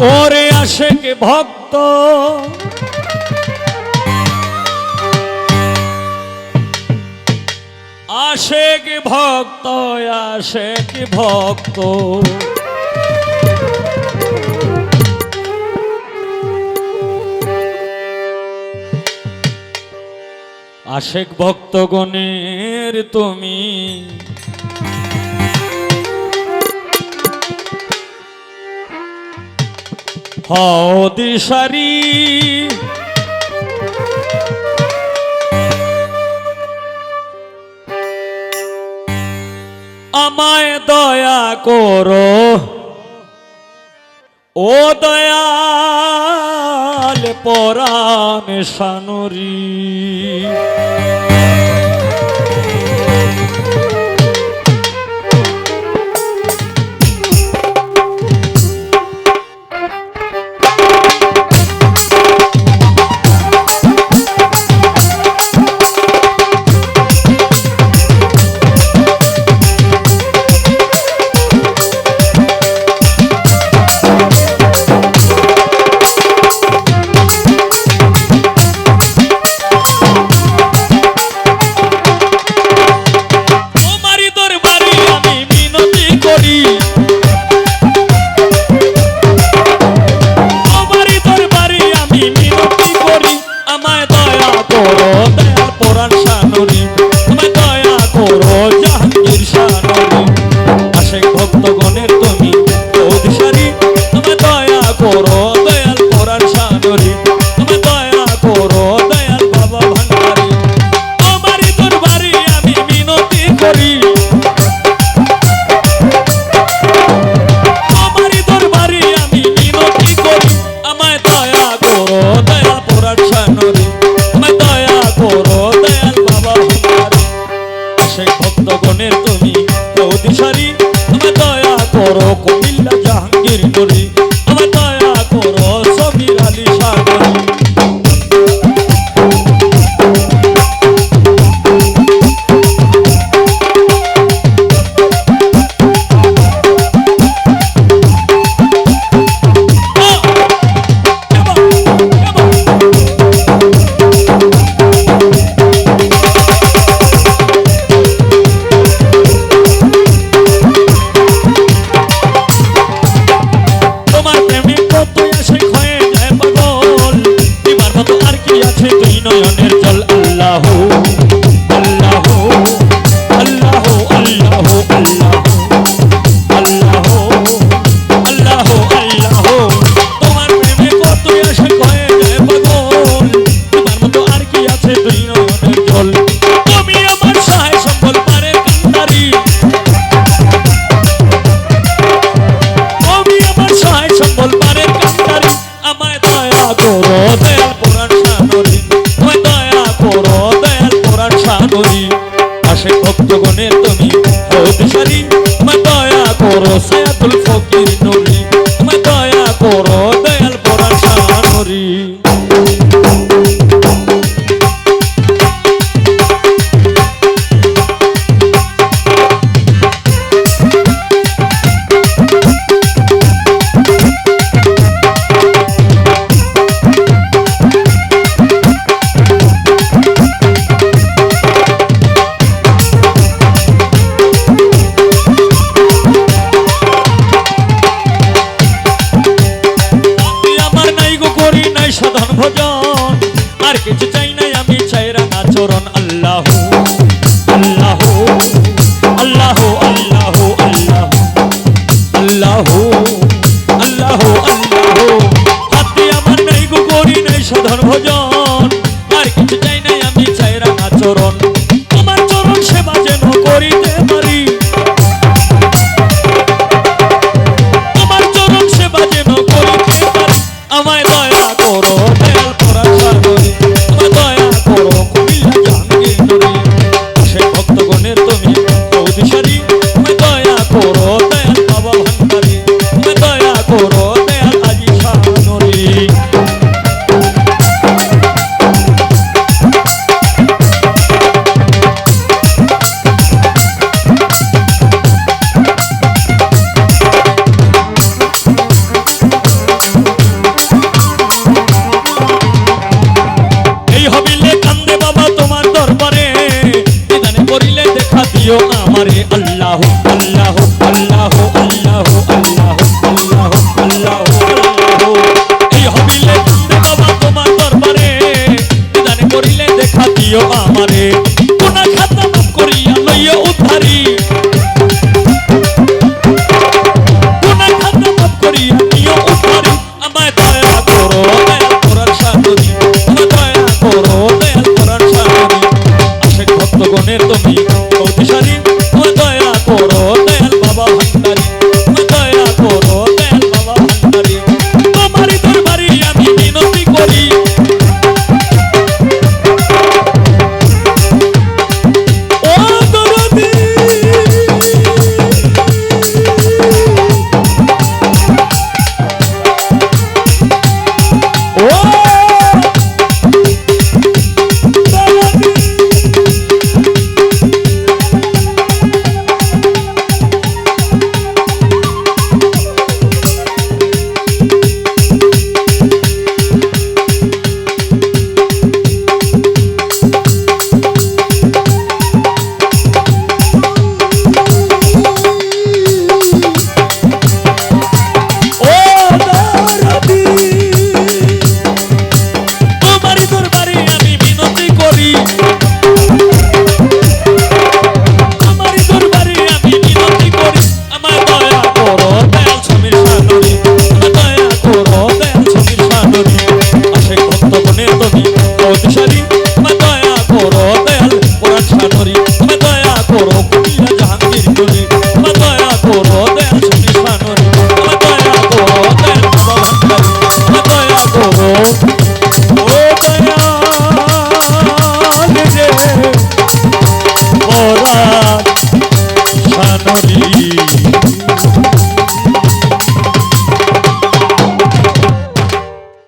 ওরে কে ভক্ত। আশেক ভক্ত আশেক ভক্ত। আশেক ভক্তগণের তুমি হদিশারি আমায় দয়া করো ও দয়াল পরাণ সানুরী। প্রাণের তুমি চৌধুরী আমার দয়া করো কুমিল্লা জাহাঙ্গীর আসে ভক্তগণের তুমি হৌদিশারি তোমায় দয়া করো সায়াতুল ফকির নবী দয়া করো रहा हूँ বাবা তোমার দরবারে। নিদান করিলে দেখা দিও আমারে। আল্লাহ আল্লাহ আল্লাহ আল্লাহ আল্লাহ আল্লাহ আল্লাহ এই হবিলে বাবা তোমার দরবারে। নিদান করিলে দেখা দিও আমার।